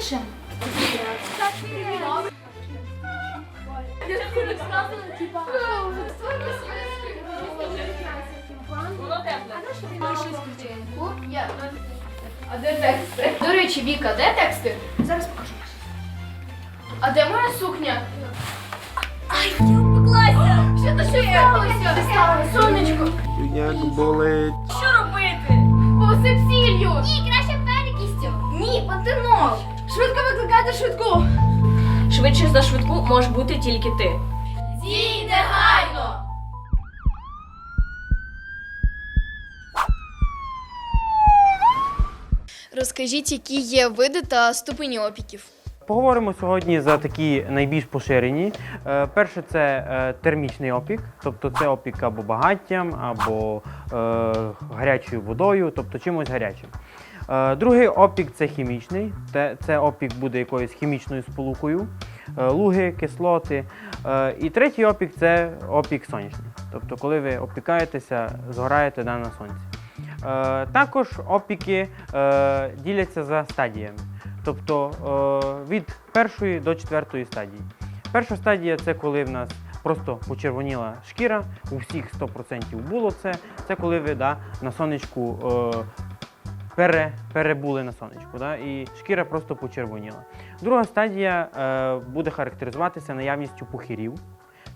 швидше. А де тексти? До речі, Віка, де тексти? Зараз покажу. А де моя сукня? Що то що сталося? Сонечко. Як болить. Що робити? Посип сіллю! Ні, краще перекістю. Ні, пантенол. Швидко викликайте швидку. Швидше за швидку може бути тільки ти. Дій негайно! Розкажіть, які є види та ступені опіків. Поговоримо сьогодні за такі найбільш поширені. Е, Перше це е, термічний опік, тобто це опік або багаттям, або е, гарячою водою, тобто чимось гарячим. Е, Другий опік це хімічний, це опік буде якоюсь хімічною сполукою, е, луги, кислоти. Е, І третій опік це опік сонячний, тобто коли ви опікаєтеся, згораєте да, на сонці. Також опіки діляться за стадіями. Тобто від першої до четвертої стадії. Перша стадія це коли в нас просто почервоніла шкіра, у всіх 100% було це. Це коли ви да, на сонечку пере, перебули на сонечку, да, і шкіра просто почервоніла. Друга стадія е, буде характеризуватися наявністю пухирів.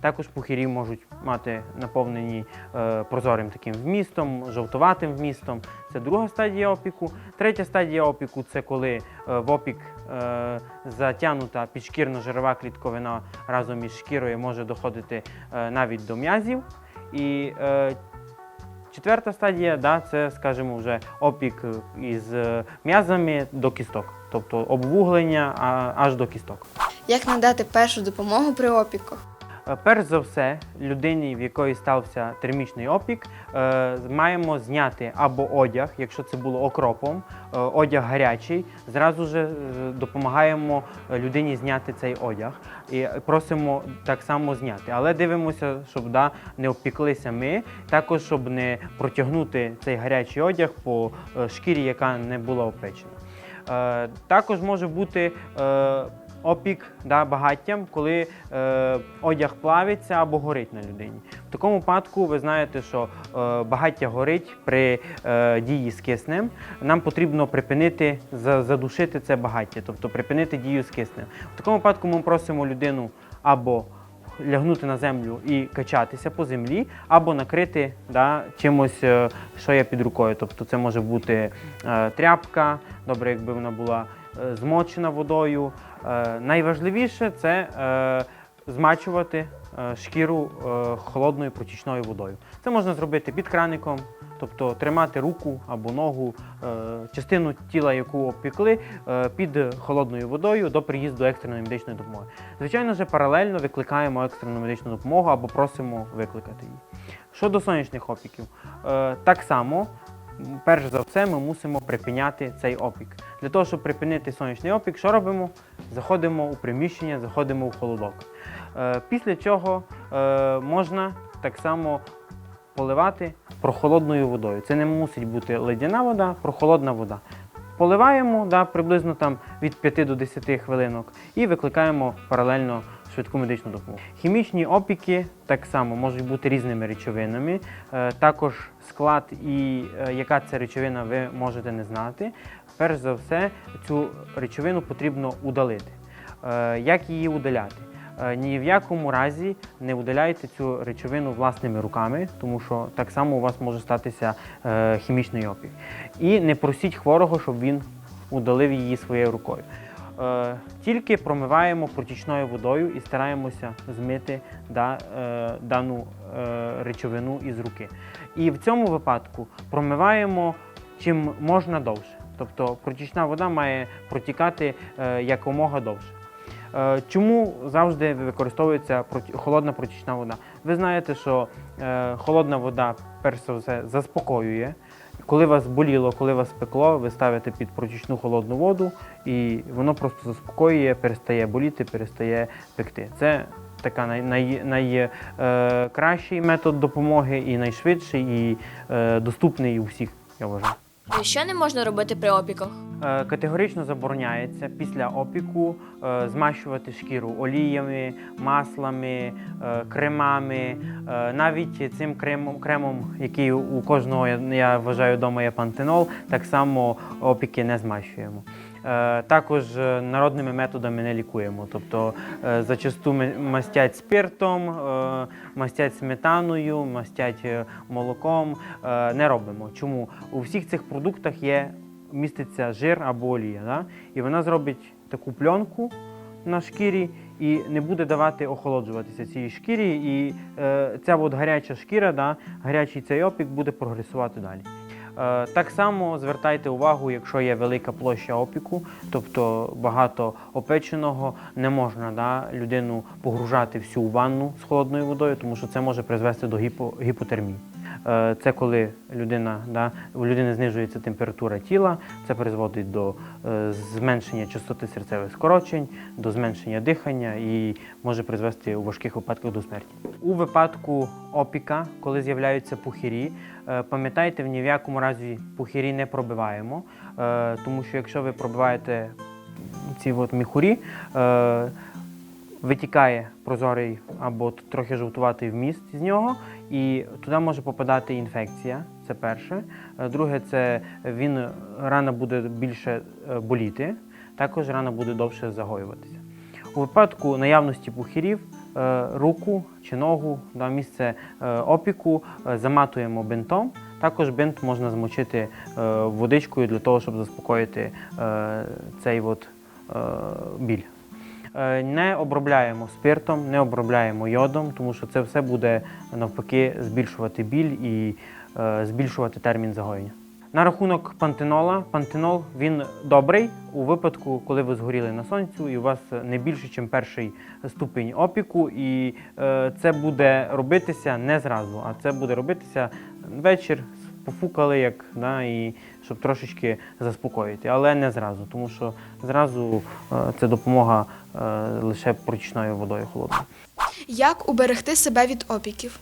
Також пухирі можуть мати наповнені е, прозорим таким вмістом, жовтуватим вмістом. Це друга стадія опіку. Третя стадія опіку це коли е, в опік е, затягнута підшкірно-жирова клітковина разом із шкірою може доходити е, навіть до м'язів. І е, четверта стадія да, це, скажімо, вже опік із е, м'язами до кісток, тобто обвуглення аж до кісток. Як надати першу допомогу при опіках? Е, Перш за все, людині, в якої стався термічний опік, е, маємо зняти або одяг, якщо це було окропом, е, одяг гарячий. Зразу ж допомагаємо людині зняти цей одяг і просимо так само зняти. Але дивимося, щоб да, не обпіклися ми, також щоб не протягнути цей гарячий одяг по шкірі, яка не була опечена. Також може бути опік да, багаттям, коли е, одяг плавиться або горить на людині. В такому випадку ви знаєте, що е, багаття горить при е, дії з киснем. Нам потрібно припинити, задушити це багаття, тобто припинити дію з киснем. В такому випадку ми просимо людину або лягнути на землю і качатися по землі, або накрити да, чимось, е, що є під рукою. Тобто це може бути е, тряпка, добре, якби вона була змочена водою. Е, найважливіше це е, змачувати е, шкіру е, холодною протічною водою. Це можна зробити під краником, тобто тримати руку або ногу, е, частину тіла, яку обпікли, е, під холодною водою до приїзду екстреної медичної допомоги. Звичайно ж, паралельно викликаємо екстрену медичну допомогу або просимо викликати її. Щодо сонячних опіків, е, так само. Перш за все, ми мусимо припиняти цей опік. Для того, щоб припинити сонячний опік, що робимо? Заходимо у приміщення, заходимо у холодок. Е, Після чого е, можна так само поливати прохолодною водою. Це не мусить бути ледяна вода, прохолодна вода. Поливаємо да, приблизно там від 5 до 10 хвилинок і викликаємо паралельно швидку медичну допомогу. Хімічні опіки так само можуть бути різними речовинами. Е, Також склад і е, яка це речовина, ви можете не знати. Перш за все, цю речовину потрібно удалити. Е, Як її удаляти? Ні в якому разі не удаляйте цю речовину власними руками, тому що так само у вас може статися хімічний опік. І не просіть хворого, щоб він удалив її своєю рукою. Е, Тільки промиваємо протічною водою і стараємося змити да, е, дану е, речовину із руки. І в цьому випадку промиваємо чим можна довше. Тобто протічна вода має протікати якомога довше. Чому завжди використовується холодна протічна вода? Ви знаєте, що холодна вода, перш за все, заспокоює. Коли вас боліло, коли вас пекло, ви ставите під протічну холодну воду, і воно просто заспокоює, перестає боліти, перестає пекти. Це така найкращий най, най, е, метод допомоги і найшвидший, і е, доступний у всіх, я вважаю. Що не можна робити при опіках? Е, Категорично забороняється після опіку е, змащувати шкіру оліями, маслами, е, кремами, навіть цим кремом, кремом, який у кожного я, вважаю вдома є пантенол, так само опіки не змащуємо. Також народними методами не лікуємо. Тобто зачасту мастять спиртом, мастять сметаною, мастять молоком. Не робимо. Чому? У всіх цих продуктах є міститься жир або олія. Да? І вона зробить таку пленку на шкірі і не буде давати охолоджуватися цій шкірі. І е, ця от гаряча шкіра, да, гарячий цей опік буде прогресувати далі. Е, Так само звертайте увагу, якщо є велика площа опіку, тобто багато опеченого, не можна да, людину погружати всю ванну з холодною водою, тому що це може призвести до гіпо, гіпотермії. Е, Це коли людина, да, у людини знижується температура тіла, це призводить до е, зменшення частоти серцевих скорочень, до зменшення дихання і може призвести у важких випадках до смерті. У випадку опіка, коли з'являються пухирі, е, пам'ятайте, ні в якому разі пухирі не пробиваємо, тому що якщо ви пробиваєте ці от міхурі, витікає прозорий або трохи жовтуватий вміст з нього, і туди може попадати інфекція. Це перше. Е, Друге, це він рана буде більше е, боліти, також рана буде довше загоюватися. У випадку наявності пухирів е, руку чи ногу, да, місце е, опіку е, заматуємо бинтом. Також бинт можна змочити е, водичкою для того, щоб заспокоїти е, цей от, е, біль. Е, Не обробляємо спиртом, не обробляємо йодом, тому що це все буде навпаки збільшувати біль і е, збільшувати термін загоєння. На рахунок пантенола, пантенол він добрий у випадку, коли ви згоріли на сонцю, і у вас не більше, ніж перший ступінь опіку, і е, це буде робитися не зразу, а це буде робитися вечір, пофукали, як да, і щоб трошечки заспокоїти, але не зразу, тому що зразу е, це допомога е, лише прочисною водою холодною. Як уберегти себе від опіків?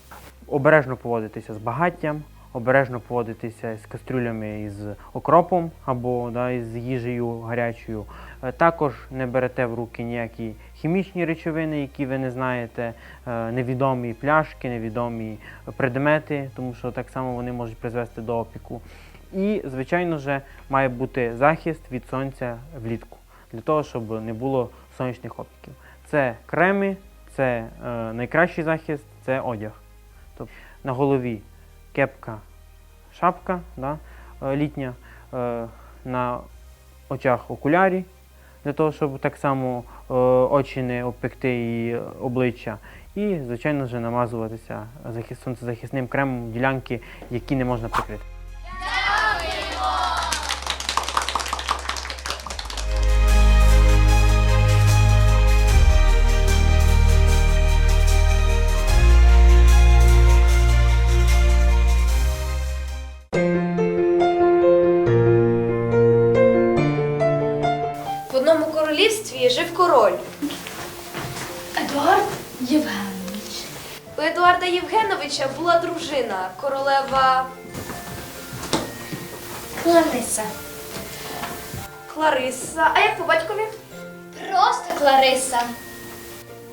Обережно поводитися з багаттям, обережно поводитися з кастрюлями із окропом або да, із їжею гарячою. Е, Також не берете в руки ніякі хімічні речовини, які ви не знаєте, е, невідомі пляшки, невідомі предмети, тому що так само вони можуть призвести до опіку. І, звичайно ж, має бути захист від сонця влітку, для того, щоб не було сонячних опіків. Це креми, це е, найкращий захист, це одяг. Тобто на голові кепка, шапка да, е, літня, е, на очах окулярі, для того, щоб так само е, очі не обпекти і обличчя. І, звичайно ж, намазуватися сонцезахисним кремом ділянки, які не можна прикрити. Євгеновича була дружина, королева Клариса. Клариса. А як по батькові? Просто Клариса.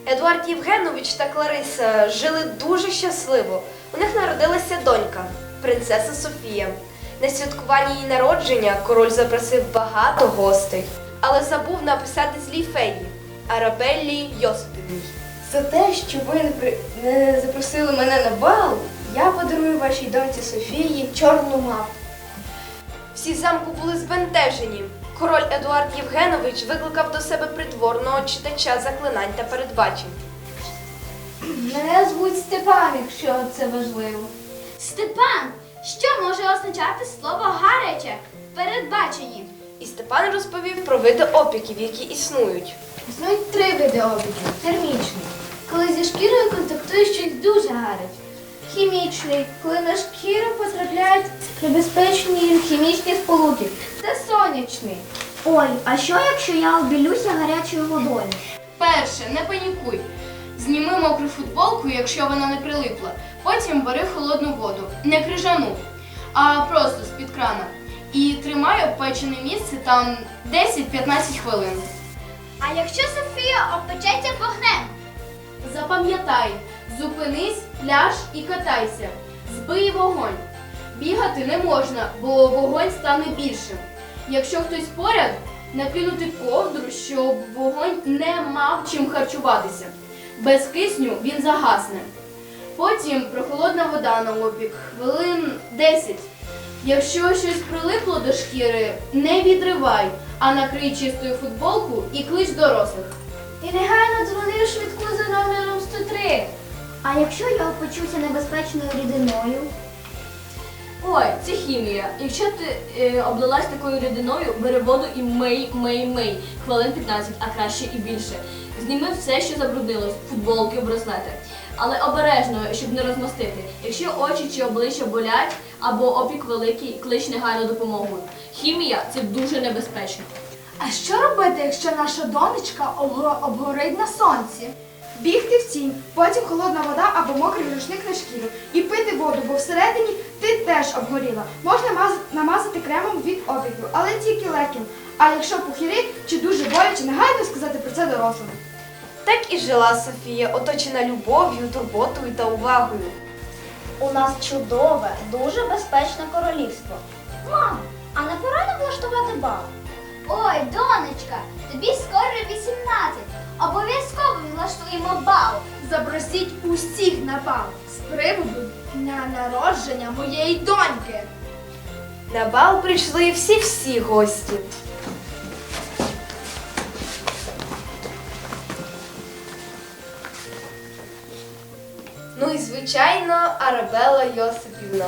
Едуард Євгенович та Клариса жили дуже щасливо. У них народилася донька, принцеса Софія. На святкуванні її народження король запросив багато гостей, але забув написати злій феї Арабеллі Йосипівній. За те, що ви не запросили мене на бал, я подарую вашій доньці Софії чорну мапу. Всі замку були збентежені. Король Едуард Євгенович викликав до себе придворного читача заклинань та передбачень. Мене звуть Степан, якщо це важливо. Степан, що може означати слово гаряче? Передбачені. І Степан розповів про види опіків, які існують. Існують три види опіків. Термічний, коли зі шкірою контактує щось дуже гаряче. Хімічний, коли на шкіру потрапляють небезпечні хімічні сполуки. Та сонячний. Ой, а що якщо я обілюся гарячою водою? Перше, не панікуй. Зніми мокру футболку, якщо вона не прилипла. Потім бери холодну воду, не крижану, а просто з-під крана. І Тримай обпечене місце там 10-15 хвилин. А якщо Софія опечеться вогнем? Запам'ятай, зупинись, ляж і катайся. Збий вогонь. Бігати не можна, бо вогонь стане більшим. Якщо хтось поряд, накинути ковдру, щоб вогонь не мав чим харчуватися. Без кисню він загасне. Потім прохолодна вода на опік, хвилин 10. Якщо щось прилипло до шкіри, не відривай, а накрий чистою футболку і клич дорослих. І негайно дзвони у швидку за номером 103. А якщо я опечуся небезпечною рідиною? Ой, це хімія. Якщо ти е, облилась такою рідиною, бери воду і мий, мий, мий. Хвилин 15, а краще і більше. Зніми все, що забруднилось, футболки, браслети. Але обережно, щоб не розмастити. Якщо очі чи обличчя болять або опік великий, клич негайно допомогу. Хімія це дуже небезпечно. А що робити, якщо наша донечка обгорить на сонці? Бігти в тінь, потім холодна вода або мокрий рушник на шкіру і пити воду, бо всередині ти теж обгоріла. Можна намазати кремом від опіку, але тільки легким. А якщо похирить чи дуже боляче, негайно сказати про це дорослим. Так і жила Софія, оточена любов'ю, турботою та увагою. У нас чудове, дуже безпечне королівство. Мам, а не пора нам влаштувати бал? Ой, донечка, тобі скоро 18. Обов'язково влаштуємо бал. Запросіть усіх на бал з приводу дня народження моєї доньки. На бал прийшли всі-всі гості. Ну і звичайно, Арабела Йосипівна.